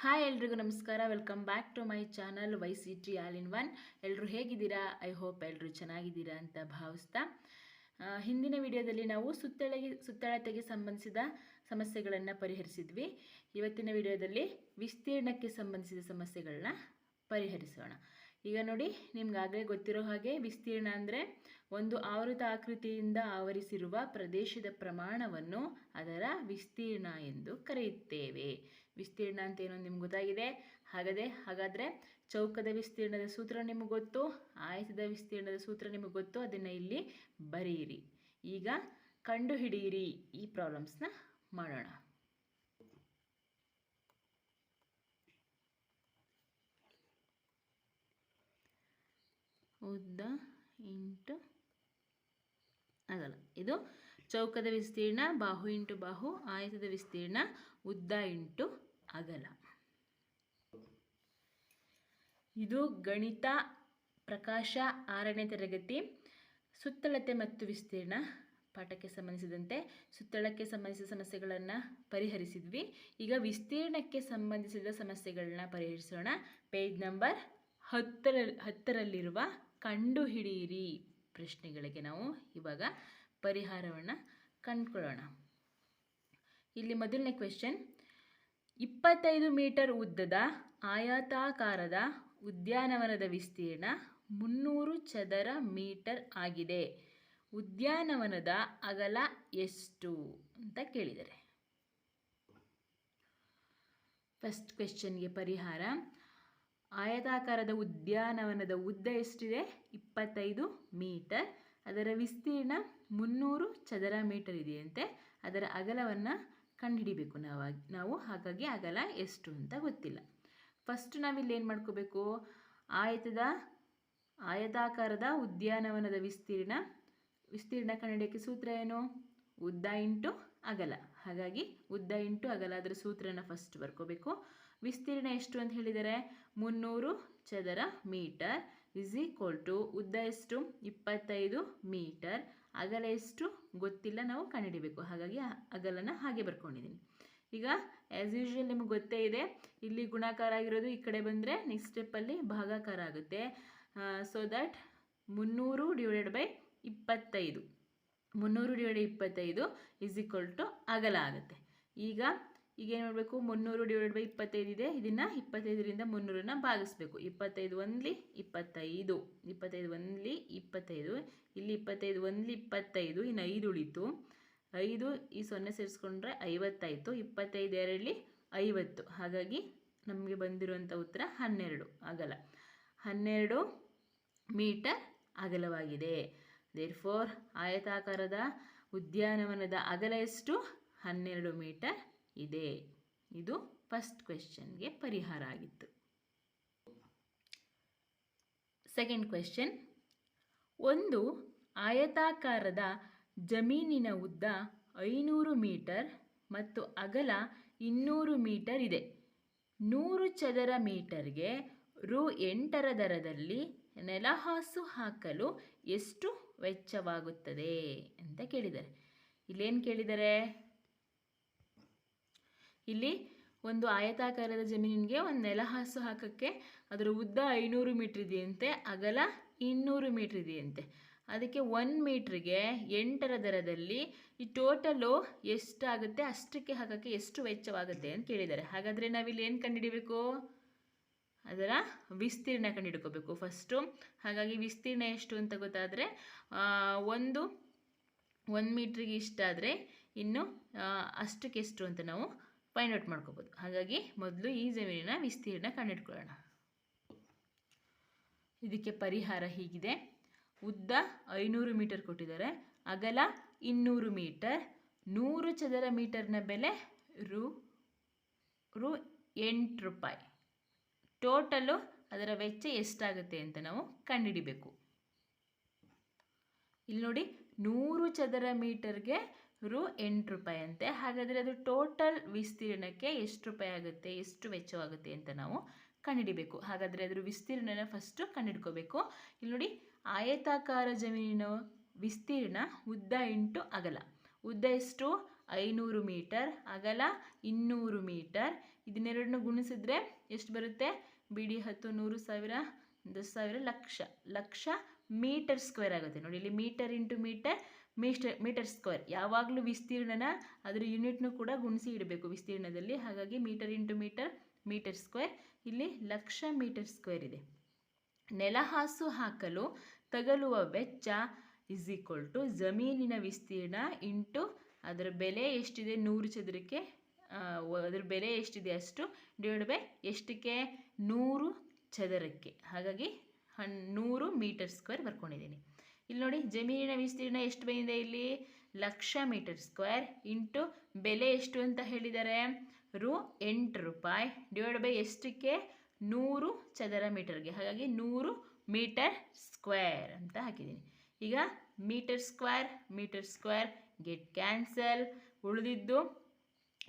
Hi ಎಲ್ರಿಗೂ ನಮಸ್ಕಾರ. Welcome back to my channel Y C T all in one ಎಲ್ಲರೂ ಹೇಗಿದ್ದೀರಾ? ಐ ಹೋಪ್ ಎಲ್ಲರೂ ಚೆನ್ನಾಗಿದ್ದೀರಾ ಅಂತ ಭಾವಿಸ್ತಾ. ಹಿಂದಿನ ವಿಡಿಯೋದಲ್ಲಿ ನಾವು ಸುತ್ತಳೆಗೆ, ಸುತ್ತಳತೆಗೆ ಸಂಬಂಧಿಸಿದ ಸಮಸ್ಯೆಗಳನ್ನು ಪರಿಹರಿಸಿದ್ವಿ. ಇವತ್ತಿನ ವಿಡಿಯೋದಲ್ಲಿ ವಿಸ್ತೀರ್ಣಕ್ಕೆ ಸಂಬಂಧಿಸಿದ ಸಮಸ್ಯೆಗಳನ್ನ ಪರಿಹರಿಸೋಣ. ಈಗ ನೋಡಿ, ನಿಮ್ಗಾಗಲೇ ಗೊತ್ತಿರೋ ಹಾಗೆ ವಿಸ್ತೀರ್ಣ ಅಂದರೆ ಒಂದು ಆವೃತ ಆಕೃತಿಯಿಂದ ಆವರಿಸಿರುವ ಪ್ರದೇಶದ ಪ್ರಮಾಣವನ್ನು ಅದರ ವಿಸ್ತೀರ್ಣ ಎಂದು ಕರೆಯುತ್ತೇವೆ. ವಿಸ್ತೀರ್ಣ ಅಂತ ಏನೋ ನಿಮ್ಗೆ ಗೊತ್ತಾಗಿದೆ. ಹಾಗಾದರೆ ಹಾಗಾದರೆ ಚೌಕದ ವಿಸ್ತೀರ್ಣದ ಸೂತ್ರ ನಿಮಗೆ ಗೊತ್ತು, ಆಯತದ ವಿಸ್ತೀರ್ಣದ ಸೂತ್ರ ನಿಮಗೆ ಗೊತ್ತು, ಅದನ್ನು ಇಲ್ಲಿ ಬರೆಯಿರಿ. ಈಗ ಕಂಡುಹಿಡಿಯಿರಿ ಈ ಪ್ರಾಬ್ಲಮ್ಸ್ನ ಮಾಡೋಣ. ಉದ್ದ ಇಂಟು ಆಗಲ್ಲ. ಇದು ಚೌಕದ ವಿಸ್ತೀರ್ಣ, ಬಾಹು ಇಂಟು ಬಾಹು, ಆಯತದ ವಿಸ್ತೀರ್ಣ, ಉದ್ದ ಇಂಟು ಅಗಲ. ಇದು ಗಣಿತ, ಪ್ರಕಾಶ, ಆರನೇ ತರಗತಿ, ಸುತ್ತಳತೆ ಮತ್ತು ವಿಸ್ತೀರ್ಣ ಪಾಠಕ್ಕೆ ಸಂಬಂಧಿಸಿದಂತೆ ಸುತ್ತಳಕ್ಕೆ ಸಂಬಂಧಿಸಿದ ಸಮಸ್ಯೆಗಳನ್ನು ಪರಿಹರಿಸಿದ್ವಿ. ಈಗ ವಿಸ್ತೀರ್ಣಕ್ಕೆ ಸಂಬಂಧಿಸಿದ ಸಮಸ್ಯೆಗಳನ್ನ ಪರಿಹರಿಸೋಣ. ಪೇಜ್ ನಂಬರ್ ಹತ್ತರ, ಹತ್ತರಲ್ಲಿರುವ ಕಂಡುಹಿಡಿಯಿರಿ ಪ್ರಶ್ನೆಗಳಿಗೆ ನಾವು ಇವಾಗ ಪರಿಹಾರವನ್ನು ಕಂಡುಕೊಳ್ಳೋಣ. ಇಲ್ಲಿ ಮೊದಲನೇ ಕ್ವೆಶನ್ ಇಪ್ಪತ್ತೈದು ಮೀಟರ್ ಉದ್ದದ ಆಯತಾಕಾರದ ಉದ್ಯಾನವನದ ವಿಸ್ತೀರ್ಣ ಮುನ್ನೂರು ಚದರ ಮೀಟರ್ ಆಗಿದೆ. ಉದ್ಯಾನವನದ ಅಗಲ ಎಷ್ಟು ಅಂತ ಕೇಳಿದರೆ. ಫಸ್ಟ್ ಕ್ವೆಶನ್ಗೆ ಪರಿಹಾರ ಆಯತಾಕಾರದ ಉದ್ಯಾನವನದ ಉದ್ದ ಎಷ್ಟಿದೆ? ಇಪ್ಪತ್ತೈದು ಮೀಟರ್. ಅದರ ವಿಸ್ತೀರ್ಣ ಮುನ್ನೂರು ಚದರ ಮೀಟರ್ ಇದೆಯಂತೆ. ಅದರ ಅಗಲವನ್ನು ಕಂಡುಹಿಡಿಬೇಕು ನಾವು ನಾವು. ಹಾಗಾಗಿ ಅಗಲ ಎಷ್ಟು ಅಂತ ಗೊತ್ತಿಲ್ಲ. ಫಸ್ಟ್ ನಾವಿಲ್ಲಿ ಏನು ಮಾಡ್ಕೋಬೇಕು? ಆಯತದ, ಆಯತಾಕಾರದ ಉದ್ಯಾನವನದ ವಿಸ್ತೀರ್ಣ. ವಿಸ್ತೀರ್ಣ ಕನ್ನಡಕ್ಕೆ ಸೂತ್ರ ಏನು? ಉದ್ದ ಇಂಟು ಅಗಲ. ಹಾಗಾಗಿ ಉದ್ದ ಇಂಟು ಅಗಲ ಅದರ ಸೂತ್ರನ ಫಸ್ಟ್ ಬರ್ಕೋಬೇಕು. ವಿಸ್ತೀರ್ಣ ಎಷ್ಟು ಅಂತ ಹೇಳಿದರೆ ಮುನ್ನೂರು ಚದರ ಮೀಟರ್ ಇಸ್ ಈಕ್ವಲ್ ಟು ಉದ್ದ ಎಷ್ಟು? ಇಪ್ಪತ್ತೈದು ಮೀಟರ್. ಅಗಲ ಎಷ್ಟು? ಗೊತ್ತಿಲ್ಲ, ನಾವು ಕಂಡುಹಿಡಿಯಬೇಕು ಹಾಗಾಗಿ ಅಗಲನ ಹಾಗೆ ಬರ್ಕೊಂಡಿದ್ದೀನಿ. ಈಗ ಆ್ಯಸ್ ಯೂಶ್ವಲ್ ನಿಮಗೆ ಗೊತ್ತೇ ಇದೆ, ಇಲ್ಲಿ ಗುಣಾಕಾರ ಆಗಿರೋದು ಈ ಕಡೆ ಬಂದರೆ ನೆಕ್ಸ್ಟ್ ಸ್ಟೆಪ್ಪಲ್ಲಿ ಭಾಗಾಕಾರ ಆಗುತ್ತೆ. ಸೊ ದಟ್ ಮುನ್ನೂರು ಡಿವೈಡೆಡ್ ಬೈ ಇಪ್ಪತ್ತೈದು. ಮುನ್ನೂರು ಡಿವೈಡ್ ಇಪ್ಪತ್ತೈದು ಇಸ್ ಈಕ್ವಲ್ ಟು ಅಗಲ ಆಗುತ್ತೆ. ಈಗ ಈಗ ಏನು ಮಾಡಬೇಕು? ಮುನ್ನೂರು ಡಿವೈಡ್ ಬೈ ಇಪ್ಪತ್ತೈದು ಇದೆ. ಇದನ್ನು ಇಪ್ಪತ್ತೈದರಿಂದ ಮುನ್ನೂರನ್ನು ಭಾಗಿಸ್ಬೇಕು. ಇಪ್ಪತ್ತೈದು ಒಂದ್ಲಿ ಇಪ್ಪತ್ತೈದು. ಇಪ್ಪತ್ತೈದು ಒಂದ್ಲಿ ಇಪ್ಪತ್ತೈದು. ಇಲ್ಲಿ ಇಪ್ಪತ್ತೈದು ಒಂದ್ಲಿ ಇಪ್ಪತ್ತೈದು, ಇನ್ನು ಐದು ಉಳಿತು. ಐದು ಈ ಸೊನ್ನೆ ಸೇರಿಸ್ಕೊಂಡ್ರೆ ಐವತ್ತಾಯಿತು. ಇಪ್ಪತ್ತೈದು ಎರಡಲಿ ಐವತ್ತು. ಹಾಗಾಗಿ ನಮಗೆ ಬಂದಿರುವಂಥ ಉತ್ತರ ಹನ್ನೆರಡು. ಅಗಲ ಹನ್ನೆರಡು ಮೀಟರ್ ಅಗಲವಾಗಿದೆ. ದೇರ್ ಫೋರ್ ಆಯತಾಕಾರದ ಉದ್ಯಾನವನದ ಅಗಲ ಎಷ್ಟು? ಹನ್ನೆರಡು ಮೀಟರ್ ಇದೆ. ಇದು ಫಸ್ಟ್ ಕ್ವೆಶ್ಚನ್ಗೆ ಪರಿಹಾರ ಆಗಿತ್ತು. ಸೆಕೆಂಡ್ ಕ್ವೆಶ್ಚನ್ ಒಂದು ಆಯತಾಕಾರದ ಜಮೀನಿನ ಉದ್ದ ಐನೂರು ಮೀಟರ್ ಮತ್ತು ಅಗಲ ಇನ್ನೂರು ಮೀಟರ್ ಇದೆ. ನೂರು ಚದರ ಮೀಟರ್ಗೆ ರು ಎಂಟರ ದರದಲ್ಲಿ ನೆಲಹಾಸು ಹಾಕಲು ಎಷ್ಟು ವೆಚ್ಚವಾಗುತ್ತದೆ ಅಂತ ಕೇಳಿದ್ದಾರೆ. ಇಲ್ಲೇನು ಕೇಳಿದ್ದಾರೆ? ಇಲ್ಲಿ ಒಂದು ಆಯತಾಕಾರದ ಜಮೀನಿಗೆ ಒಂದು ನೆಲಹಾಸು ಹಾಕೋಕ್ಕೆ ಅದರ ಉದ್ದ ಐನೂರು ಮೀಟ್ರ್ ಇದೆಯಂತೆ, ಅಗಲ ಇನ್ನೂರು ಮೀಟ್ರ್ ಇದೆಯಂತೆ. ಅದಕ್ಕೆ ಒನ್ ಮೀಟ್ರಿಗೆ ಎಂಟರ ದರದಲ್ಲಿ ಈ ಟೋಟಲು ಎಷ್ಟಾಗುತ್ತೆ, ಅಷ್ಟಕ್ಕೆ ಹಾಕೋಕ್ಕೆ ಎಷ್ಟು ವೆಚ್ಚವಾಗುತ್ತೆ ಅಂತ ಕೇಳಿದ್ದಾರೆ. ಹಾಗಾದರೆ ನಾವಿಲ್ಲಿ ಏನು ಕಂಡುಹಿಡಬೇಕು? ಅದರ ವಿಸ್ತೀರ್ಣ ಕಂಡುಹಿಡ್ಕೋಬೇಕು ಫಸ್ಟು ಹಾಗಾಗಿ ವಿಸ್ತೀರ್ಣ ಎಷ್ಟು ಅಂತ ಗೊತ್ತಾದರೆ ಒಂದು ಒಂದು ಮೀಟ್ರಿಗೆ ಇಷ್ಟಾದರೆ ಇನ್ನು ಅಷ್ಟಕ್ಕೆ ಎಷ್ಟು ಅಂತ ನಾವು ಫೈಂಡ್ ಔಟ್ ಮಾಡ್ಕೋಬೋದು? ಹಾಗಾಗಿ ಮೊದಲು ಈ ಜಮೀನಿನ ವಿಸ್ತೀರ್ಣ ಕಂಡುಹಿಡ್ಕೊಳ್ಳೋಣ ಇದಕ್ಕೆ ಪರಿಹಾರ ಹೀಗಿದೆ. ಉದ್ದ ಐನೂರು ಮೀಟರ್ ಕೊಟ್ಟಿದ್ದಾರೆ. ಅಗಲ ಇನ್ನೂರು ಮೀಟರ್. ನೂರು ಚದರ ಮೀಟರ್ನ ಬೆಲೆ ರು ರು ಎಂಟು ರೂಪಾಯಿ. ಟೋಟಲು ಅದರ ವೆಚ್ಚ ಎಷ್ಟಾಗುತ್ತೆ ಅಂತ ನಾವು ಕಂಡುಹಿಡಿಬೇಕು. ಇಲ್ಲಿ ನೋಡಿ, ನೂರು ಚದರ ಮೀಟರ್ಗೆ ರು ಎಂಟು ರೂಪಾಯಿ ಅಂತೆ ಹಾಗಾದರೆ ಅದು ಟೋಟಲ್ ವಿಸ್ತೀರ್ಣಕ್ಕೆ ಎಷ್ಟು ರೂಪಾಯಿ ಆಗುತ್ತೆ, ಎಷ್ಟು ವೆಚ್ಚವಾಗುತ್ತೆ ಅಂತ ನಾವು ಕಂಡುಹಿಡಿಬೇಕು. ಹಾಗಾದರೆ ಅದರ ವಿಸ್ತೀರ್ಣನ ಫಸ್ಟು ಕಂಡುಹಿಡ್ಕೋಬೇಕು. ಇಲ್ಲಿ ನೋಡಿ, ಆಯತಾಕಾರ ಜಮೀನಿನ ವಿಸ್ತೀರ್ಣ ಉದ್ದ ಇಂಟು ಅಗಲ. ಉದ್ದ ಎಷ್ಟು? ಐನೂರು ಮೀಟರ್. ಅಗಲ ಇನ್ನೂರು ಮೀಟರ್. ಇದನ್ನೆರಡನ್ನು ಗುಣಿಸಿದ್ರೆ ಎಷ್ಟು ಬರುತ್ತೆ? ಬಿಡಿ ಹತ್ತು, ನೂರು ಸಾವಿರ ದಸ್ ಸಾವಿರ ಲಕ್ಷ. ಲಕ್ಷ ಮೀಟರ್ ಸ್ಕ್ವೇರ್ ಆಗುತ್ತೆ. ನೋಡಿ, ಇಲ್ಲಿ metre into metre metre metre square. ಯಾವಾಗಲೂ ವಿಸ್ತೀರ್ಣನ ಅದರ ಯೂನಿಟ್ನು ಕೂಡ ಗುಣಿಸಿ ಇಡಬೇಕು ವಿಸ್ತೀರ್ಣದಲ್ಲಿ. ಹಾಗಾಗಿ metre into metre metre square. ಇಲ್ಲಿ ಲಕ್ಷ ಮೀಟರ್ ಸ್ಕ್ವೇರ್ ಇದೆ. ನೆಲಹಾಸು ಹಾಕಲು ತಗಲುವ ವೆಚ್ಚ ಇಸ್ ಈಕ್ವಲ್ ಟು ಜಮೀನಿನ ವಿಸ್ತೀರ್ಣ ಇಂಟು ಅದರ ಬೆಲೆ ಎಷ್ಟಿದೆ? ನೂರು ಚದರಕ್ಕೆ ಅದರ ಬೆಲೆ ಎಷ್ಟಿದೆ ಅಷ್ಟು? ಡಿವೈಡ್ ಬೈ ಎಷ್ಟಕ್ಕೆ? ನೂರು ಚದರಕ್ಕೆ. ಹಾಗಾಗಿ ಹನ್, ನೂರು ಮೀಟರ್ ಸ್ಕ್ವೇರ್ ಬರ್ಕೊಂಡಿದ್ದೀನಿ. ಇಲ್ಲಿ ನೋಡಿ, ಜಮೀನಿನ ವಿಸ್ತೀರ್ಣ ಎಷ್ಟು ಬಂದಿದೆ ಇಲ್ಲಿ? ಲಕ್ಷ ಮೀಟರ್ ಸ್ಕ್ವೇರ್ ಇಂಟು ಬೆಲೆ ಎಷ್ಟು ಅಂತ ಹೇಳಿದ್ದಾರೆ ರು ಎಂಟು ರೂಪಾಯಿ ಡಿವೈಡ್ ಬೈ ಎಷ್ಟಕ್ಕೆ? ನೂರು ಚದರ ಮೀಟರ್ಗೆ. ಹಾಗಾಗಿ ನೂರು ಮೀಟರ್ ಸ್ಕ್ವೇರ್ ಅಂತ ಹಾಕಿದ್ದೀನಿ. ಈಗ metre square metre square, get cancel. ಉಳಿದಿದ್ದು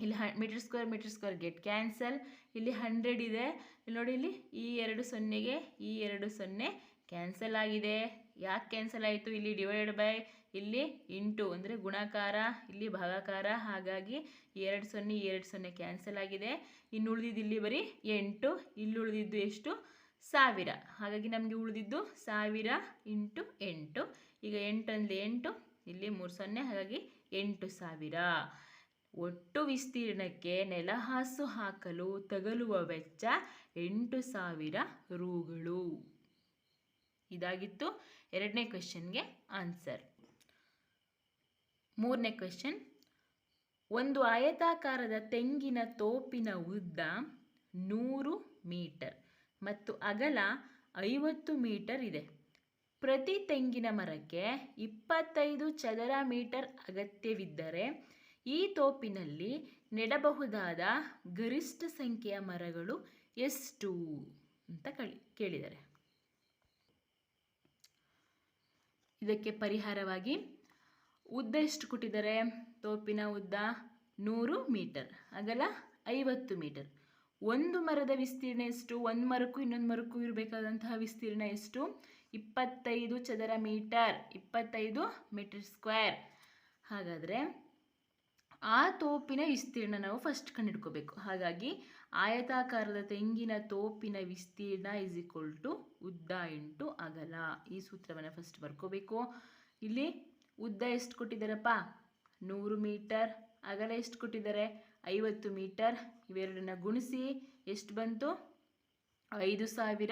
ಇಲ್ಲಿ ಹ, metre square metre square, get cancel. ಇಲ್ಲಿ ಹಂಡ್ರೆಡ್ ಇದೆ. ಇಲ್ಲಿ ನೋಡಿ, ಇಲ್ಲಿ ಈ ಎರಡು ಸೊನ್ನೆಗೆ ಈ ಎರಡು ಸೊನ್ನೆ ಕ್ಯಾನ್ಸಲ್ ಆಗಿದೆ. ಯಾಕೆ ಕ್ಯಾನ್ಸಲ್ ಆಯಿತು? ಇಲ್ಲಿ ಡಿವೈಡ್ ಬೈ ಇಲ್ಲಿ ಇಂಟು ಅಂದರೆ ಗುಣಾಕಾರ, ಇಲ್ಲಿ ಭಾಗಾಕಾರ. ಹಾಗಾಗಿ ಎರಡು ಸೊನ್ನೆ ಎರಡು ಸೊನ್ನೆ ಕ್ಯಾನ್ಸಲ್ ಆಗಿದೆ. ಇನ್ನು ಉಳಿದಿದ್ದು ಇಲ್ಲಿ ಬರೀ ಎಂಟು, ಇಲ್ಲಿ ಉಳಿದಿದ್ದು ಎಷ್ಟು? ಸಾವಿರ. ಹಾಗಾಗಿ ನಮಗೆ ಉಳಿದಿದ್ದು ಸಾವಿರ ಇಂಟು ಎಂಟು. ಈಗ ಎಂಟು ಅಂದರೆ ಎಂಟು, ಇಲ್ಲಿ ಮೂರು ಸೊನ್ನೆ, ಹಾಗಾಗಿ ಎಂಟು ಸಾವಿರ. ಒಟ್ಟು ವಿಸ್ತೀರ್ಣಕ್ಕೆ ನೆಲಹಾಸು ಹಾಕಲು ತಗಲುವ ವೆಚ್ಚ ಎಂಟು ಸಾವಿರ ರೂಗಳು. ಇದಾಗಿತ್ತು. ಎರಡನೇ ಕ್ವೆಶನ್ಗೆ ಆನ್ಸರ್. ಮೂರನೇ ಕ್ವೆಶನ್ ಒಂದು ಆಯತಾಕಾರದ ತೆಂಗಿನ ತೋಪಿನ ಉದ್ದ ನೂರು ಮೀಟರ್ ಮತ್ತು ಅಗಲ ಐವತ್ತು ಮೀಟರ್ ಇದೆ. ಪ್ರತಿ ತೆಂಗಿನ ಮರಕ್ಕೆ ಇಪ್ಪತ್ತೈದು ಚದರ ಮೀಟರ್ ಅಗತ್ಯವಿದ್ದರೆ ಈ ತೋಪಿನಲ್ಲಿ ನೆಡಬಹುದಾದ ಗರಿಷ್ಠ ಸಂಖ್ಯೆಯ ಮರಗಳು ಎಷ್ಟು ಅಂತ ಕಳಿ ಕೇಳಿದ್ದಾರೆ ಇದಕ್ಕೆ ಪರಿಹಾರವಾಗಿ ಉದ್ದ ಎಷ್ಟು ಕೊಟ್ಟಿದ್ದಾರೆ? ತೋಪಿನ ಉದ್ದ ನೂರು ಮೀಟರ್, ಅಗಲ ಐವತ್ತು ಮೀಟರ್. ಒಂದು ಮರದ ವಿಸ್ತೀರ್ಣ ಎಷ್ಟು? ಒಂದು ಮರಕ್ಕೂ ಇನ್ನೊಂದು ಮರಕ್ಕೂ ಇರಬೇಕಾದಂತಹ ವಿಸ್ತೀರ್ಣ ಎಷ್ಟು? ಇಪ್ಪತ್ತೈದು ಚದರ ಮೀಟರ್, ಇಪ್ಪತ್ತೈದು ಮೀಟರ್ ಸ್ಕ್ವೇರ್. ಹಾಗಾದರೆ ಆ ತೋಪಿನ ವಿಸ್ತೀರ್ಣ ನಾವು ಫಸ್ಟ್ ಕಂಡುಹಿಡ್ಕೋಬೇಕು. ಹಾಗಾಗಿ ಆಯತಾಕಾರದ ತೆಂಗಿನ ತೋಪಿನ ವಿಸ್ತೀರ್ಣ ಇಸ್ ಈಕ್ವಲ್ ಟು ಉದ್ದ ಇಂಟು ಅಗಲ. ಈ ಸೂತ್ರವನ್ನು ಫಸ್ಟ್ ಬರ್ಕೋಬೇಕು. ಇಲ್ಲಿ ಉದ್ದ ಎಷ್ಟು ಕೊಟ್ಟಿದ್ದಾರಪ್ಪ? ನೂರು ಮೀಟರ್. ಅಗಲ ಎಷ್ಟು ಕೊಟ್ಟಿದ್ದಾರೆ? ಐವತ್ತು ಮೀಟರ್. ಇವೆರಡನ್ನ ಗುಣಿಸಿ ಎಷ್ಟು ಬಂತು? ಐದು ಸಾವಿರ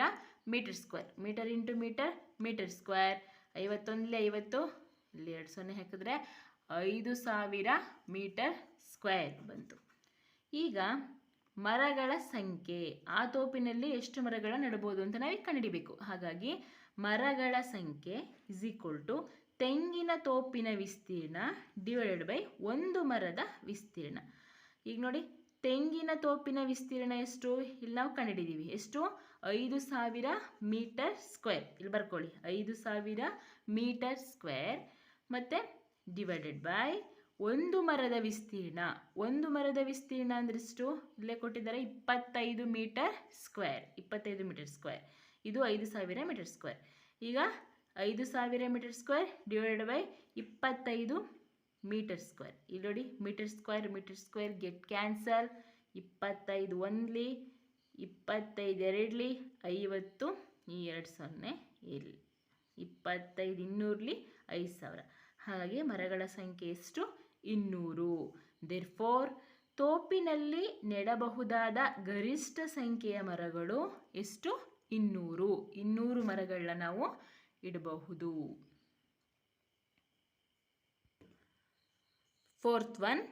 metre square. Metre into metre metre square. ಐವತ್ತೊಂದಲೇ ಐವತ್ತು, ಇಲ್ಲಿ ಎರಡು ಸೊನ್ನೆ ಹಾಕಿದ್ರೆ ಐದು ಸಾವಿರ ಮೀಟರ್ ಸ್ಕ್ವೇರ್ ಬಂತು. ಈಗ ಮರಗಳ ಸಂಖ್ಯೆ. ಆ ತೋಪಿನಲ್ಲಿ ಎಷ್ಟು ಮರಗಳ ನೆಡಬಹುದು ಅಂತ ನಾವು ಕಂಡುಹಿಡಿಬೇಕು. ಹಾಗಾಗಿ ಮರಗಳ ಸಂಖ್ಯೆ ಇಸ್ ಈಕ್ವಲ್ ಟು ತೆಂಗಿನ ತೋಪಿನ ವಿಸ್ತೀರ್ಣ ಡಿವೈಡೆಡ್ ಬೈ ಒಂದು ಮರದ ವಿಸ್ತೀರ್ಣ. ಈಗ ನೋಡಿ, ತೆಂಗಿನ ತೋಪಿನ ವಿಸ್ತೀರ್ಣ ಎಷ್ಟು? ಇಲ್ಲಿ ನಾವು ಕಂಡುಹಿಡಿದೀವಿ. ಎಷ್ಟು? ಐದು ಸಾವಿರ ಮೀಟರ್ ಸ್ಕ್ವೇರ್. ಇಲ್ಲಿ ಬರ್ಕೊಳ್ಳಿ. ಐದು ಸಾವಿರ ಮೀಟರ್ ಸ್ಕ್ವೇರ್. ಮತ್ತು ಡಿವೈಡೆಡ್ ಬೈ ಒಂದು ಮರದ ವಿಸ್ತೀರ್ಣ. ಒಂದು ಮರದ ವಿಸ್ತೀರ್ಣ ಅಂದ್ರೆ ಎಷ್ಟು? ಇಲ್ಲೇ ಕೊಟ್ಟಿದ್ದಾರೆ ಇಪ್ಪತ್ತೈದು ಮೀಟರ್ ಸ್ಕ್ವೇರ್. ಇಪ್ಪತ್ತೈದು ಮೀಟರ್ ಸ್ಕ್ವೇರ್. ಇದು ಐದು ಸಾವಿರ ಮೀಟರ್ ಸ್ಕ್ವೇರ್. ಈಗ ಐದು ಸಾವಿರ ಮೀಟರ್ ಸ್ಕ್ವೇರ್ ಡಿವೈಡೆಡ್ ಬೈ ಇಪ್ಪತ್ತೈದು ಮೀಟರ್ ಸ್ಕ್ವೇರ್. ಇಲ್ಲಿ ನೋಡಿ metre square metre square get cancel ಇಪ್ಪತ್ತೈದು ಒಂದ್ಲಿ, ಇಪ್ಪತ್ತೈದು ಎರಡ್ಲಿ, ಐವತ್ತು, ಈ ಎರಡು ಸೊನ್ನೆ ಇಲ್ಲಿ. ಇಪ್ಪತ್ತೈದು ಇನ್ನೂರ್ಲಿ ಐದು ಸಾವಿರ. ಹಾಗೆ ಮರಗಳ ಸಂಖ್ಯೆ ಎಷ್ಟು? ಇನ್ನೂರು. ದೇರ್ ಫೋರ್ ತೋಪಿನಲ್ಲಿ ನೆಡಬಹುದಾದ ಗರಿಷ್ಠ ಸಂಖ್ಯೆಯ ಮರಗಳು ಎಷ್ಟು? ಇನ್ನೂರು. ಇನ್ನೂರು ಮರಗಳನ್ನ ನಾವು ಇಡಬಹುದು. ಫೋರ್ತ್ ಒನ್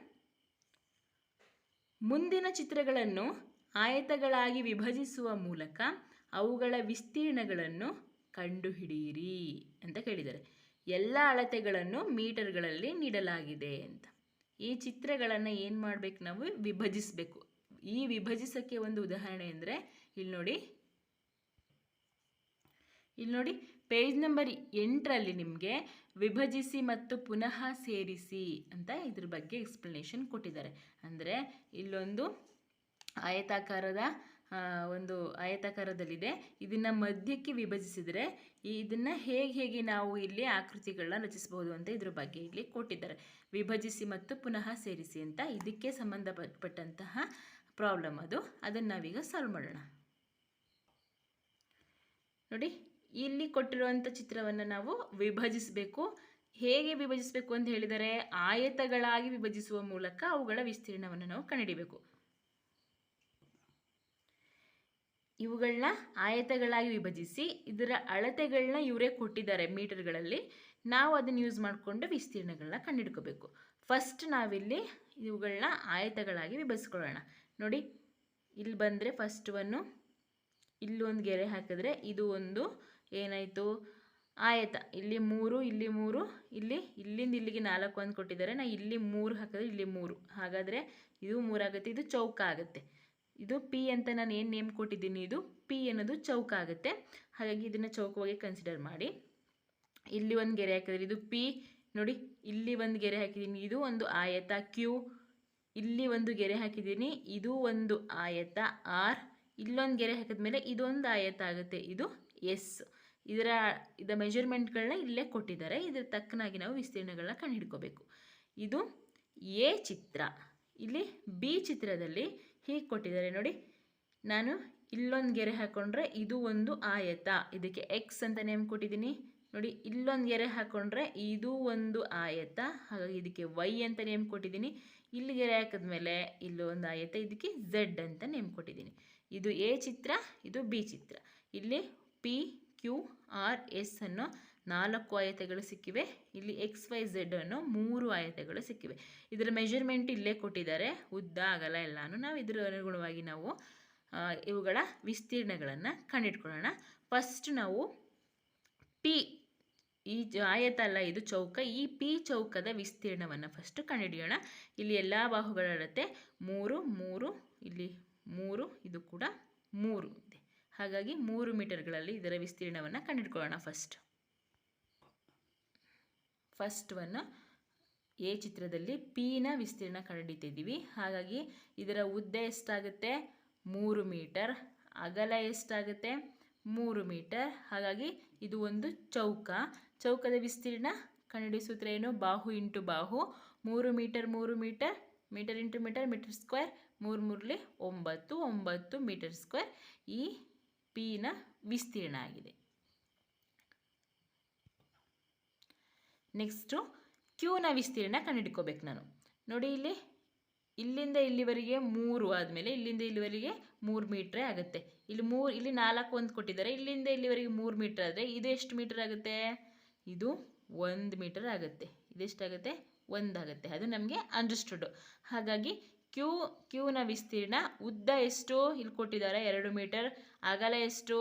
ಮುಂದಿನ ಚಿತ್ರಗಳನ್ನು ಆಯತಗಳಾಗಿ ವಿಭಜಿಸುವ ಮೂಲಕ ಅವುಗಳ ವಿಸ್ತೀರ್ಣಗಳನ್ನು ಕಂಡುಹಿಡಿಯಿರಿ ಅಂತ ಕೇಳಿದ್ದಾರೆ. ಎಲ್ಲ ಅಳತೆಗಳನ್ನು ಮೀಟರ್ಗಳಲ್ಲಿ ನೀಡಲಾಗಿದೆ ಅಂತ. ಈ ಚಿತ್ರಗಳನ್ನು ಏನು ಮಾಡಬೇಕು ನಾವು? ವಿಭಜಿಸಬೇಕು. ಈ ವಿಭಜಿಸೋಕ್ಕೆ ಒಂದು ಉದಾಹರಣೆ ಅಂದರೆ ಇಲ್ಲಿ ನೋಡಿ. ಇಲ್ಲಿ ನೋಡಿ, ಪೇಜ್ ನಂಬರ್ ಎಂಟರಲ್ಲಿ ನಿಮಗೆ ವಿಭಜಿಸಿ ಮತ್ತು ಪುನಃ ಸೇರಿಸಿ ಅಂತ ಇದ್ರ ಬಗ್ಗೆ ಎಕ್ಸ್ಪ್ಲನೇಷನ್ ಕೊಟ್ಟಿದ್ದಾರೆ. ಅಂದರೆ ಇಲ್ಲೊಂದು ಆಯತಾಕಾರದ ಒಂದು ಆಯತಾಕಾರದಲ್ಲಿದೆ. ಇದನ್ನು ಮಧ್ಯಕ್ಕೆ ವಿಭಜಿಸಿದರೆ ಇದನ್ನು ಹೇಗೆ ಹೇಗೆ ನಾವು ಇಲ್ಲಿ ಆಕೃತಿಗಳನ್ನ ರಚಿಸಬಹುದು ಅಂತ ಇದ್ರ ಬಗ್ಗೆ ಇಲ್ಲಿ ಕೊಟ್ಟಿದ್ದಾರೆ. ವಿಭಜಿಸಿ ಮತ್ತು ಪುನಃ ಸೇರಿಸಿ ಅಂತ ಇದಕ್ಕೆ ಸಂಬಂಧಪಟ್ಟಂತಹ ಪ್ರಾಬ್ಲಮ್ ಅದು. ಅದನ್ನು ನಾವೀಗ ಸಾಲ್ವ್ ಮಾಡೋಣ. ನೋಡಿ, ಇಲ್ಲಿ ಕೊಟ್ಟಿರುವಂಥ ಚಿತ್ರವನ್ನು ನಾವು ವಿಭಜಿಸಬೇಕು. ಹೇಗೆ ವಿಭಜಿಸಬೇಕು ಅಂತ ಹೇಳಿದರೆ, ಆಯತಗಳಾಗಿ ವಿಭಜಿಸುವ ಮೂಲಕ ಅವುಗಳ ವಿಸ್ತೀರ್ಣವನ್ನು ನಾವು ಕಂಡುಹಿಡಿಬೇಕು. ಇವುಗಳನ್ನ ಆಯತಗಳಾಗಿ ವಿಭಜಿಸಿ ಇದರ ಅಳತೆಗಳನ್ನ ಇವರೇ ಕೊಟ್ಟಿದ್ದಾರೆ ಮೀಟರ್ಗಳಲ್ಲಿ. ನಾವು ಅದನ್ನು ಯೂಸ್ ಮಾಡಿಕೊಂಡು ವಿಸ್ತೀರ್ಣಗಳನ್ನ ಕಂಡುಹಿಡ್ಕೋಬೇಕು. ಫಸ್ಟ್ ನಾವಿಲ್ಲಿ ಇವುಗಳನ್ನ ಆಯತಗಳಾಗಿ ವಿಭಜಿಸ್ಕೊಳ್ಳೋಣ. ನೋಡಿ, ಇಲ್ಲಿ ಬಂದರೆ ಫಸ್ಟ್ ಒನ್ನು ಇಲ್ಲೊಂದು ಗೆರೆ ಹಾಕಿದ್ರೆ ಇದು ಒಂದು, ಏನಾಯಿತು? ಆಯತ. ಇಲ್ಲಿ ಮೂರು ಇಲ್ಲಿ ಮೂರು, ಇಲ್ಲಿ, ಇಲ್ಲಿಂದ ಇಲ್ಲಿಗೆ ನಾಲ್ಕು ಒಂದು ಕೊಟ್ಟಿದ್ದಾರೆ. ನಾ ಇಲ್ಲಿ ಮೂರು ಹಾಕಿದ್ರೆ ಇಲ್ಲಿ ಮೂರು. ಹಾಗಾದರೆ ಇದು ಮೂರಾಗುತ್ತೆ, ಇದು ಚೌಕ ಆಗುತ್ತೆ. ಇದು ಪಿ ಅಂತ ನಾನು ಏನು ನೇಮ್ ಕೊಟ್ಟಿದ್ದೀನಿ? ಇದು ಪಿ ಅನ್ನೋದು ಚೌಕ ಆಗುತ್ತೆ ಹಾಗಾಗಿ ಇದನ್ನು ಚೌಕವಾಗಿ ಕನ್ಸಿಡರ್ ಮಾಡಿ. ಇಲ್ಲಿ ಒಂದು ಗೆರೆ ಹಾಕಿದ್ರೆ ಇದು ಪಿ ನೋಡಿ, ಇಲ್ಲಿ ಒಂದು ಗೆರೆ ಹಾಕಿದ್ದೀನಿ. ಇದು ಒಂದು ಆಯತ ಕ್ಯೂ ಇಲ್ಲಿ ಒಂದು ಗೆರೆ ಹಾಕಿದ್ದೀನಿ. ಇದು ಒಂದು ಆಯತ ಆರ್ ಇಲ್ಲೊಂದು ಗೆರೆ ಹಾಕಿದ್ಮೇಲೆ ಇದೊಂದು ಆಯತ ಆಗುತ್ತೆ. ಇದು ಎಸ್ ಇದರ ಇದರ ಮೆಜರ್ಮೆಂಟ್ಗಳನ್ನ ಇಲ್ಲೇ ಕೊಟ್ಟಿದ್ದಾರೆ. ಇದರ ತಕ್ಕನಾಗಿ ನಾವು ವಿಸ್ತೀರ್ಣಗಳನ್ನ ಕಂಡುಹಿಡ್ಕೋಬೇಕು ಇದು ಎ ಚಿತ್ರ. ಇಲ್ಲಿ ಬಿ ಚಿತ್ರದಲ್ಲಿ ಹೀಗೆ ಕೊಟ್ಟಿದ್ದಾರೆ ನೋಡಿ. ನಾನು ಇಲ್ಲೊಂದು ಗೆರೆ ಹಾಕ್ಕೊಂಡ್ರೆ ಇದು ಒಂದು ಆಯತ. ಇದಕ್ಕೆ ಎಕ್ಸ್ ಅಂತ ನೇಮ್ ಕೊಟ್ಟಿದ್ದೀನಿ. ನೋಡಿ, ಇಲ್ಲೊಂದು ಗೆರೆ ಹಾಕ್ಕೊಂಡ್ರೆ ಇದು ಒಂದು ಆಯತ. ಹಾಗಾಗಿ ಇದಕ್ಕೆ ವೈ ಅಂತ ನೇಮ್ ಕೊಟ್ಟಿದ್ದೀನಿ. ಇಲ್ಲಿ ಗೆರೆ ಹಾಕಿದ್ಮೇಲೆ ಇಲ್ಲೊಂದು ಆಯತ, ಇದಕ್ಕೆ ಝೆಡ್ ಅಂತ ನೇಮ್ ಕೊಟ್ಟಿದ್ದೀನಿ. ಇದು ಎ ಚಿತ್ರ, ಇದು ಬಿ ಚಿತ್ರ. ಇಲ್ಲಿ ಪಿ ಕ್ಯೂ ಆರ್ ಎಸ್ ಅನ್ನೋ ನಾಲ್ಕು ಆಯತೆಗಳು ಸಿಕ್ಕಿವೆ. ಇಲ್ಲಿ ಎಕ್ಸ್ ವೈ ಝೆಡ್ ಅನ್ನು ಮೂರು ಆಯತೆಗಳು ಸಿಕ್ಕಿವೆ. ಇದರ ಮೆಜರ್ಮೆಂಟ್ ಇಲ್ಲೇ ಕೊಟ್ಟಿದ್ದಾರೆ. ಉದ್ದ ಆಗಲ್ಲ ಎಲ್ಲಾನು ನಾವು ಇದರ ಅನುಗುಣವಾಗಿ ನಾವು ಇವುಗಳ ವಿಸ್ತೀರ್ಣಗಳನ್ನು ಕಂಡಿಟ್ಕೊಳ್ಳೋಣ. ಫಸ್ಟ್ ನಾವು ಪಿ ಈ ಆಯತ ಅಲ್ಲ, ಇದು ಚೌಕ. ಈ ಪಿ ಚೌಕದ ವಿಸ್ತೀರ್ಣವನ್ನು ಫಸ್ಟ್ ಕಂಡುಹಿಡಿಯೋಣ ಇಲ್ಲಿ ಎಲ್ಲ ಬಾಹುಗಳ ಅಳತೆ ಮೂರು ಮೂರು, ಇಲ್ಲಿ ಮೂರು, ಇದು ಕೂಡ ಮೂರು ಇದೆ. ಹಾಗಾಗಿ ಮೂರು ಮೀಟರ್ಗಳಲ್ಲಿ ಇದರ ವಿಸ್ತೀರ್ಣವನ್ನು ಕಂಡುಹಿಡ್ಕೊಳ್ಳೋಣ ಫಸ್ಟ್ ಫಸ್ಟ್ ಒನ್ನು ಎ ಚಿತ್ರದಲ್ಲಿ ಪಿನ ವಿಸ್ತೀರ್ಣ ಕಂಡುಹಿಡಿತಿದ್ದೀವಿ ಹಾಗಾಗಿ ಇದರ ಉದ್ದ ಎಷ್ಟಾಗುತ್ತೆ? ಮೂರು ಮೀಟರ್. ಅಗಲ ಎಷ್ಟಾಗುತ್ತೆ? ಮೂರು ಮೀಟರ್. ಹಾಗಾಗಿ ಇದು ಒಂದು ಚೌಕ. ಚೌಕದ ವಿಸ್ತೀರ್ಣ ಕಂಡುಹಿಡಿಯೋ ಏನು? ಬಾಹು ಇಂಟು ಬಾಹು. ಮೂರು ಮೀಟರ್ ಮೂರು metre. Metre into metre metre square. ಮೂರು ಮೂರಲಿ ಒಂಬತ್ತು ಒಂಬತ್ತು ಮೀಟರ್ ಸ್ಕ್ವೇರ್. ಈ ಪಿನ ವಿಸ್ತೀರ್ಣ ಆಗಿದೆ. ನೆಕ್ಸ್ಟು ಕ್ಯೂನ ವಿಸ್ತೀರ್ಣ ಕಂಡುಹಿಡ್ಕೋಬೇಕು ನಾನು. ನೋಡಿ ಇಲ್ಲಿ, ಇಲ್ಲಿಂದ ಇಲ್ಲಿವರೆಗೆ ಮೂರು ಆದಮೇಲೆ ಇಲ್ಲಿಂದ ಇಲ್ಲಿವರೆಗೆ ಮೂರು ಮೀಟ್ರೇ ಆಗುತ್ತೆ. ಇಲ್ಲಿ ಮೂರು, ಇಲ್ಲಿ ನಾಲ್ಕು ಒಂದು ಕೊಟ್ಟಿದ್ದಾರೆ. ಇಲ್ಲಿಂದ ಇಲ್ಲಿವರೆಗೆ ಮೂರು ಮೀಟ್ರ್ ಆದರೆ ಇದು ಎಷ್ಟು ಮೀಟರ್ ಆಗುತ್ತೆ? ಇದು ಒಂದು ಮೀಟರ್ ಆಗುತ್ತೆ. ಇದೆಷ್ಟಾಗುತ್ತೆ? ಒಂದಾಗುತ್ತೆ. ಅದು ನಮಗೆ ಅಂಡರ್ಸ್ಟುಡ್ ಹಾಗಾಗಿ ಕ್ಯೂ, ಕ್ಯೂನ ವಿಸ್ತೀರ್ಣ ಉದ್ದ ಎಷ್ಟು ಇಲ್ಲಿ ಕೊಟ್ಟಿದ್ದಾರೆ, ಎರಡು ಮೀಟರ್, ಅಗಲ ಎಷ್ಟು,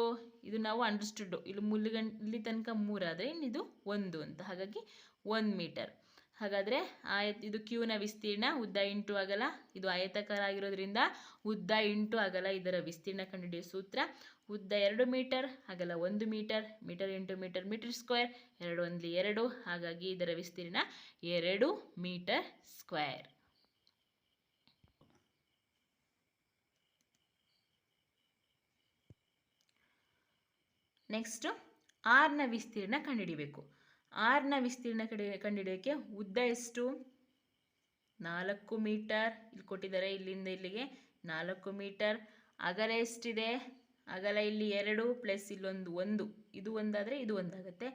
ಇದು ನಾವು ಅಂಡರ್ಸ್ಟುಡ್ ಇಲ್ಲಿ ಮುಲ್ಲಿಗಂ ಇಲ್ಲಿ ತನಕ ಮೂರಾದರೆ ಇನ್ನಿದು ಒಂದು ಅಂತ. ಹಾಗಾಗಿ ಒಂದು ಮೀಟರ್. ಹಾಗಾದರೆ ಆಯತ್, ಇದು ಕ್ಯೂನ ವಿಸ್ತೀರ್ಣ, ಉದ್ದ ಇಂಟು ಅಗಲ, ಇದು ಆಯತಕರ ಆಗಿರೋದ್ರಿಂದ ಉದ್ದ ಇಂಟು ಅಗಲ ಇದರ ವಿಸ್ತೀರ್ಣ ಕಂಡುಹಿಡಿಯೋ ಸೂತ್ರ. ಉದ್ದ ಎರಡು ಮೀಟರ್, ಅಗಲ ಒಂದು metre metre into metre metre square, ಎರಡು ಒಂದ್ಲಿ ಎರಡು, ಹಾಗಾಗಿ ಇದರ ವಿಸ್ತೀರ್ಣ ಎರಡು ಮೀಟರ್ ಸ್ಕ್ವೇರ್. ನೆಕ್ಸ್ಟು ಆರ್ನ ವಿಸ್ತೀರ್ಣ ಕಂಡುಹಿಡಿಬೇಕು. ಆರ್ನ ವಿಸ್ತೀರ್ಣ ಕಡೆ ಕಂಡುಹಿಡಿಯೋಕ್ಕೆ ಉದ್ದ ಎಷ್ಟು? ನಾಲ್ಕು ಮೀಟರ್. ಇಲ್ಲಿ ಕೊಟ್ಟಿದ್ದಾರೆ, ಇಲ್ಲಿಂದ ಇಲ್ಲಿಗೆ ನಾಲ್ಕು ಮೀಟರ್. ಅಗಲ ಎಷ್ಟಿದೆ? ಅಗಲ ಇಲ್ಲಿ ಎರಡು ಪ್ಲಸ್ ಇಲ್ಲೊಂದು ಒಂದು. ಇದು ಒಂದಾದರೆ ಇದು ಒಂದಾಗುತ್ತೆ.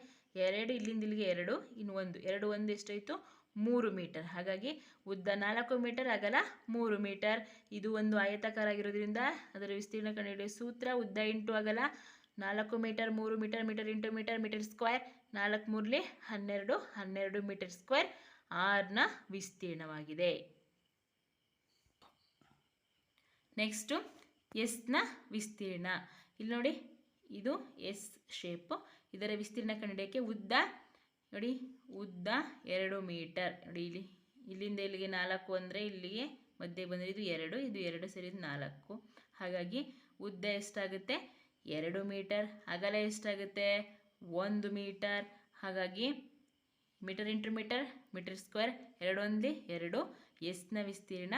ಎರಡು ಇಲ್ಲಿಂದ ಇಲ್ಲಿಗೆ ಎರಡು, ಇನ್ನು ಒಂದು. ಎರಡು ಒಂದು ಎಷ್ಟಾಯಿತು? ಮೂರು ಮೀಟರ್. ಹಾಗಾಗಿ ಉದ್ದ ನಾಲ್ಕು ಮೀಟರ್, ಅಗಲ ಮೂರು ಮೀಟರ್. ಇದು ಒಂದು ಆಯತಾಕಾರ ಆಗಿರೋದ್ರಿಂದ ಅದರ ವಿಸ್ತೀರ್ಣ ಕಂಡುಹಿಡಿಯೋ ಸೂತ್ರ ಉದ್ದ ಇಂಟು ಅಗಲ. ನಾಲ್ಕು ಮೀಟರ್, ಮೂರು metre metre into metre metre square. ನಾಲ್ಕು ಮೂರಲಿ ಹನ್ನೆರಡು ಹನ್ನೆರಡು ಮೀಟರ್ ಸ್ಕ್ವೇರ್. ಆರ್ನ ವಿಸ್ತೀರ್ಣವಾಗಿದೆ. ನೆಕ್ಸ್ಟು ಎಸ್ನ ವಿಸ್ತೀರ್ಣ. ಇಲ್ಲಿ ನೋಡಿ, ಇದು ಎಸ್ ಶೇಪು. ಇದರ ವಿಸ್ತೀರ್ಣ ಕಂಡುಹಿಡಿಯೋಕ್ಕೆ ಉದ್ದ, ನೋಡಿ, ಉದ್ದ ಎರಡು ಮೀಟರ್. ನೋಡಿ, ಇಲ್ಲಿ, ಇಲ್ಲಿಂದ ಇಲ್ಲಿಗೆ ನಾಲ್ಕು ಅಂದರೆ ಇಲ್ಲಿಗೆ ಮಧ್ಯೆ ಬಂದರೆ ಇದು ಎರಡು ಇದು ಎರಡು ಸೇರಿದ ನಾಲ್ಕು. ಹಾಗಾಗಿ ಉದ್ದ ಎಷ್ಟಾಗುತ್ತೆ? ಎರಡು ಮೀಟರ್ ಅಗಲ ಎಷ್ಟಾಗುತ್ತೆ? ಒಂದು ಮೀಟರ್. ಹಾಗಾಗಿ metre into metre metre square ಎರಡು ಒಂದು ಎರಡು. ಎಸ್ನ ವಿಸ್ತೀರ್ಣ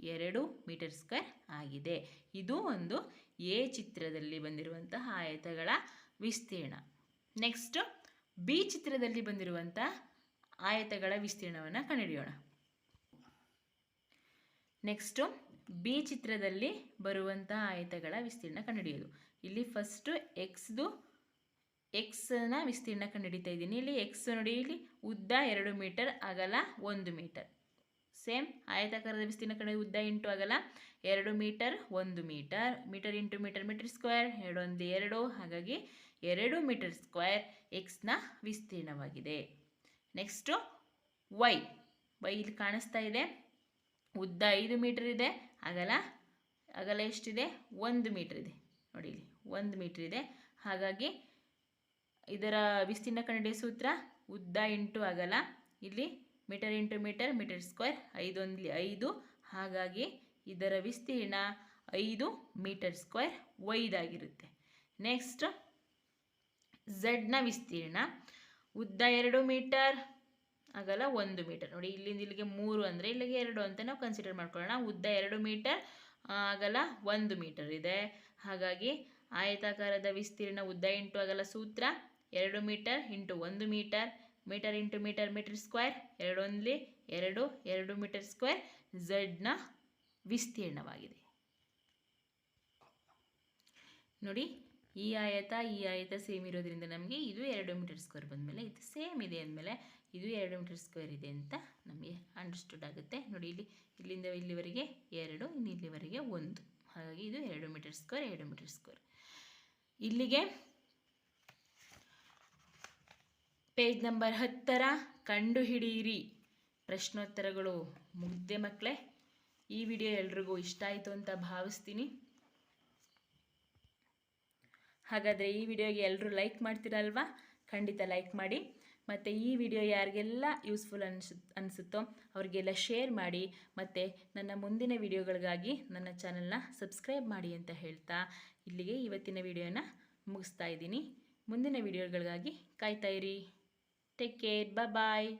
ಎರಡು ಮೀಟರ್ ಸ್ಕ್ವೇರ್ ಆಗಿದೆ. ಇದು ಒಂದು ಎ ಚಿತ್ರದಲ್ಲಿ ಬಂದಿರುವಂತಹ ಆಯತಗಳ ವಿಸ್ತೀರ್ಣ. ನೆಕ್ಸ್ಟ್, ಬಿ ಚಿತ್ರದಲ್ಲಿ ಬಂದಿರುವಂಥ ಆಯತಗಳ ವಿಸ್ತೀರ್ಣವನ್ನು ಕಂಡುಹಿಡಿಯೋಣ. ನೆಕ್ಸ್ಟು ಬಿ ಚಿತ್ರದಲ್ಲಿ ಬರುವಂತಹ ಆಯತಗಳ ವಿಸ್ತೀರ್ಣ ಕಂಡುಹಿಡಿಯೋದು ಇಲ್ಲಿ ಫಸ್ಟು ಎಕ್ಸ್ದು ಎಕ್ಸ್ನ ವಿಸ್ತೀರ್ಣ ಕಂಡುಹಿಡಿತಾ ಇದ್ದೀನಿ. ಇಲ್ಲಿ ಎಕ್ಸ್ ನೋಡಿ, ಇಲ್ಲಿ ಉದ್ದ ಎರಡು ಮೀಟರ್ ಅಗಲ ಒಂದು ಮೀಟರ್ ಸೇಮ್ ಆಯತಾಕಾರದ ವಿಸ್ತೀರ್ಣ ಕಂಡು ಉದ್ದ ಇಂಟು ಅಗಲ ಎರಡು ಮೀಟರ್ ಒಂದು metre metre into metre metre square ಎರಡು ಒಂದು ಎರಡು, ಹಾಗಾಗಿ ಎರಡು ಮೀಟರ್ ಸ್ಕ್ವೇರ್ ಎಕ್ಸ್ನ ವಿಸ್ತೀರ್ಣವಾಗಿದೆ. ನೆಕ್ಸ್ಟು ವೈ ವೈ ಇಲ್ಲಿ ಕಾಣಿಸ್ತಾ ಇದೆ. ಉದ್ದ ಐದು ಮೀಟರ್ ಇದೆ. ಅಗಲ ಅಗಲ ಎಷ್ಟಿದೆ? ಒಂದು ಮೀಟ್ರ್ ಇದೆ. ನೋಡಿ ಇಲ್ಲಿ, ಒಂದು ಮೀಟ್ರ್ ಇದೆ. ಹಾಗಾಗಿ ಇದರ ವಿಸ್ತೀರ್ಣ ಕಂಡಿಡಿಯ ಸೂತ್ರ ಉದ್ದ ಇಂಟು ಅಗಲ. ಇಲ್ಲಿ metre into metre metre square ಐದೊಂದು ಐದು. ಹಾಗಾಗಿ ಇದರ ವಿಸ್ತೀರ್ಣ ಐದು ಮೀಟರ್ ಸ್ಕ್ವೇರ್ ವೈದಾಗಿರುತ್ತೆ. ನೆಕ್ಸ್ಟ್ ಝಡ್ನ ವಿಸ್ತೀರ್ಣ. ಉದ್ದ ಎರಡು ಮೀಟರ್ ಅಗಲ ಒಂದು ಮೀಟರ್. ನೋಡಿ, ಇಲ್ಲಿಂದ ಇಲ್ಲಿಗೆ ಮೂರು ಅಂದರೆ ಇಲ್ಲಿಗೆ ಎರಡು ಅಂತ ನಾವು ಕನ್ಸಿಡರ್ ಮಾಡ್ಕೊಳ್ಳೋಣ. ಉದ್ದ ಎರಡು ಮೀಟರ್ ಅಗಲ ಒಂದು ಮೀಟರ್ ಇದೆ. ಹಾಗಾಗಿ ಆಯತಾಕಾರದ ವಿಸ್ತೀರ್ಣ ಉದ್ದ ಇಂಟು ಅಗಲ ಸೂತ್ರ. ಎರಡು ಮೀಟರ್ ಇಂಟು ಒಂದು metre metre into metre metre square ಎರಡೊಂದಲಿ ಎರಡು ಎರಡು ಮೀಟರ್ ಸ್ಕ್ವೇರ್ ಝಡ್ನ ವಿಸ್ತೀರ್ಣವಾಗಿದೆ. ನೋಡಿ, ಈ ಆಯತ ಈ ಆಯತ ಸೇಮ್ ಇರೋದ್ರಿಂದ ನಮಗೆ ಇದು ಎರಡು ಮೀಟರ್ ಸ್ಕ್ವೇರ್ ಬಂದಮೇಲೆ ಇದು ಸೇಮ್ ಇದೆ ಅಂದಮೇಲೆ ಇದು ಎರಡು ಮೀಟರ್ ಸ್ಕ್ವೇರ್ ಇದೆ ಅಂತ ನಮಗೆ ಅಂಡರ್ಸ್ಟುಡ್ ಆಗುತ್ತೆ. ನೋಡಿ ಇಲ್ಲಿ, ಇಲ್ಲಿಂದ ಇಲ್ಲಿವರೆಗೆ ಎರಡು ಇಲ್ಲಿವರೆಗೆ ಒಂದು. ಹಾಗಾಗಿ ಇದು ಎರಡು ಮೀಟರ್ ಸ್ಕ್ವೇರ್ ಎರಡು ಮೀಟರ್ ಸ್ಕ್ವೇರ್ ಇಲ್ಲಿಗೆ ಪೇಜ್ ನಂಬರ್ ಹತ್ತರ ಕಂಡುಹಿಡಿಯಿರಿ. ಪ್ರಶ್ನೋತ್ತರಗಳು ಮುಗ್ದೆ ಮಕ್ಕಳೇ ಈ ವಿಡಿಯೋ ಎಲ್ರಿಗೂ ಇಷ್ಟ ಆಯಿತು ಅಂತ ಭಾವಿಸ್ತೀನಿ. ಹಾಗಾದರೆ ಈ ವಿಡಿಯೋಗೆ ಎಲ್ಲರೂ ಲೈಕ್ ಮಾಡ್ತೀರಲ್ವಾ? ಖಂಡಿತ ಲೈಕ್ ಮಾಡಿ. ಮತ್ತು ಈ ವಿಡಿಯೋ ಯಾರಿಗೆಲ್ಲ ಯೂಸ್ಫುಲ್ ಅನ್ಸು, ಅನಿಸುತ್ತೋ ಅವರಿಗೆಲ್ಲ ಶೇರ್ ಮಾಡಿ ಮತ್ತು ನನ್ನ ಮುಂದಿನ ವಿಡಿಯೋಗಳಿಗಾಗಿ ನನ್ನ ಚಾನಲ್ನ ಸಬ್ಸ್ಕ್ರೈಬ್ ಮಾಡಿ ಅಂತ ಹೇಳ್ತಾ ಇಲ್ಲಿಗೆ ಇವತ್ತಿನ ವಿಡಿಯೋನ ಮುಗಿಸ್ತಾ ಇದ್ದೀನಿ. ಮುಂದಿನ ವಿಡಿಯೋಗಳಿಗಾಗಿ ಕಾಯ್ತಾಯಿರಿ ಟೇಕ್ ಕೇರ್ ಬಾಯ್